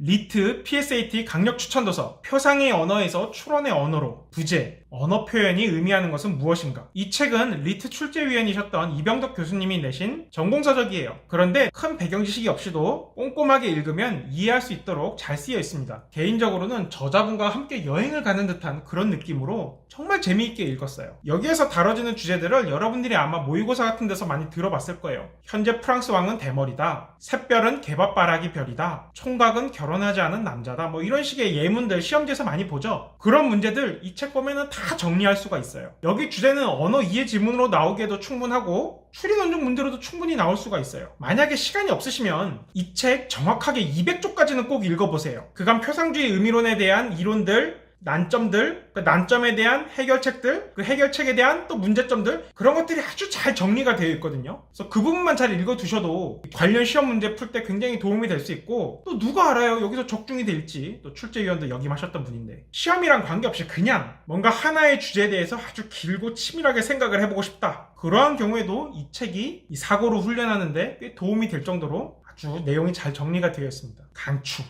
리트 PSAT 강력 추천도서 표상의 언어에서 출원의 언어로 부제 언어 표현이 의미하는 것은 무엇인가? 이 책은 리트 출제위원이셨던 이병덕 교수님이 내신 전공서적이에요. 그런데 큰 배경 지식이 없이도 꼼꼼하게 읽으면 이해할 수 있도록 잘 쓰여 있습니다. 개인적으로는 저자분과 함께 여행을 가는 듯한 그런 느낌으로 정말 재미있게 읽었어요. 여기에서 다뤄지는 주제들을 여러분들이 아마 모의고사 같은 데서 많이 들어봤을 거예요. 현재 프랑스 왕은 대머리다. 샛별은 개밥바라기 별이다. 총각은 결 혼하지 않은 남자다. 뭐 이런 식의 예문들 시험지에서 많이 보죠. 그런 문제들 이 책 보면은 다 정리할 수가 있어요. 여기 주제는 언어 이해 지문으로 나오기에도 충분하고 추리 논증 문제로도 충분히 나올 수가 있어요. 만약에 시간이 없으시면 이 책 정확하게 200쪽까지는 꼭 읽어보세요. 그간 표상주의 의미론에 대한 이론들, 난점들, 그 난점에 대한 해결책들, 그 해결책에 대한 또 문제점들 그런 것들이 아주 잘 정리가 되어 있거든요. 그래서 그 부분만 잘 읽어두셔도 관련 시험 문제 풀 때 굉장히 도움이 될 수 있고 또 누가 알아요 여기서 적중이 될지 또 출제위원도 역임하셨던 분인데 시험이랑 관계없이 그냥 뭔가 하나의 주제에 대해서 아주 길고 치밀하게 생각을 해보고 싶다. 그러한 경우에도 이 책이 이 사고로 훈련하는데 꽤 도움이 될 정도로 아주 내용이 잘 정리가 되어 있습니다. 강추.